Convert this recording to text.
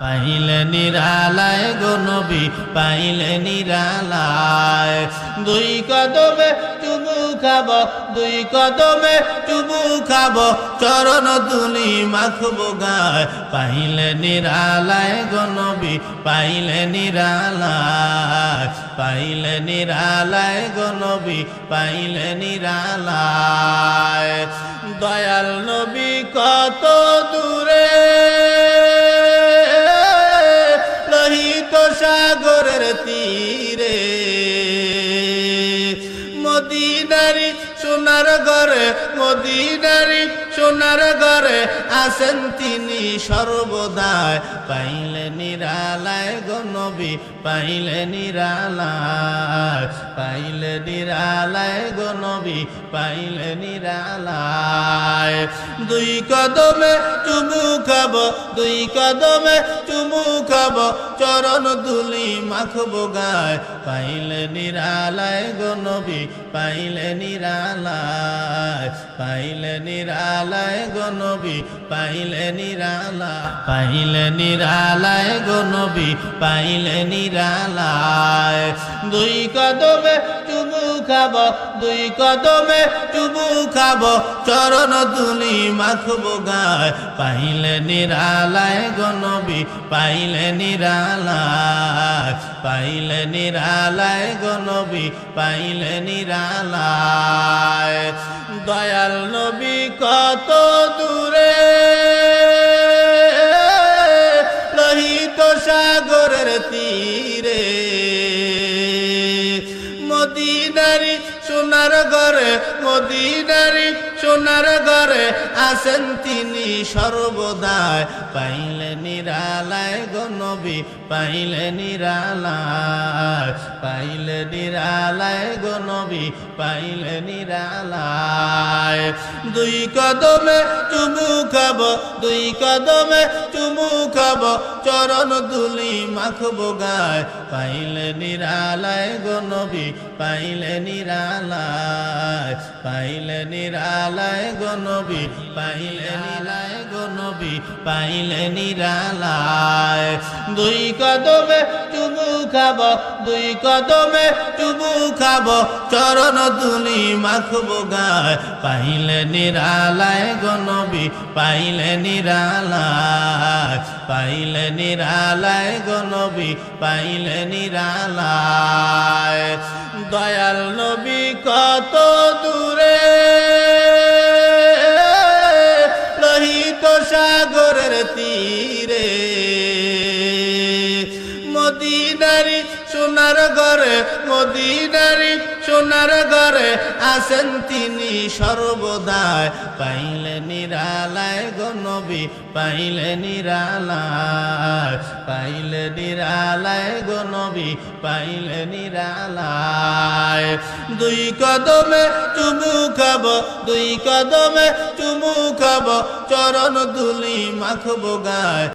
পাইলে নিরালায় গো নবী, পাইলে নিরালায়। দুই কদমে চুমু খাব, দুই কদমে চুমু খাব, চরণ তুলি মাখব গায়। পাইলে নিরালায় গো নবী, পাইলে নিরালায়। পাইলে নিরালায় গো নবী, পাইলে নিরালায়। দয়াল নবী কত তীরে। মদিনারি সোনার ঘরে মদিনারি সোনার ঘরে আসেন তিনি সর্বদায় পাইলে নিরালায় গনবী পাইলে নিরালায় পাইলে নিরালায় গনবী পাইলে নিরালায়। দুই কদমে চুমু খাব, দুই কদমে চুমু খাব, চরণ দুলি মাখব গায়। পাইলে নিরালায় গনবী পাইলে নিরালায় পাইলে নিরালায় গনবী পাইলে নিরালা পাইলে নিরালায় গনবী পাইলে নিরালায় দুই কদমে চুমু খাব, দুই কদমে চুমু খাব, চরণ তুলি মাখব গায়। পাইলে নিরালায় গনবী পাইলে নিরালায় পাইলে নিরালায় গনবী পাইলে নিরালায় তীরে। মদিনারি সোনার ঘরে মদিনারি সোনার ঘরে আসেন তিনি সর্বদায় পাইলে নিরালায় গনবী পাইলে নিরালায় পাইলে নিরালায় গনবী পাইলে নিরালায়। দুই কদমে চুমু খাব, দুই কদমে চুমু খাব, চরণ দুলি মাখব গায়। পাইলে নিরালায় গনবী পাইলে নিরালায় পাইলে নিরালায় গনবী পাইলে নিরালায় গনবী পাইলে নিরালায়। দুই কদমে চুমু খাব, দুই কদমে চুমু খাব, চরণ তুলি মাখব গায়। পাইলে নিরালায় গনবী পাইলে নিরালায়। পাইলে নিরালায় গনবী পাইলে নিরালায়। দয়াল নবী কত সাগরের তীরে। মদিনারি সোনার ঘরে, মদিনারি সোনার ঘরে আসেন তিনি সর্বদায় পাইলে নিরালায় গনবী পাইলে নিরালায় পাইলে নিরালায় গনবী পাইলে নিরালায়। দুই কদমে চুমু খাব দুই কদমে চুমু খাব চরণ ধুলি মাখব গায়।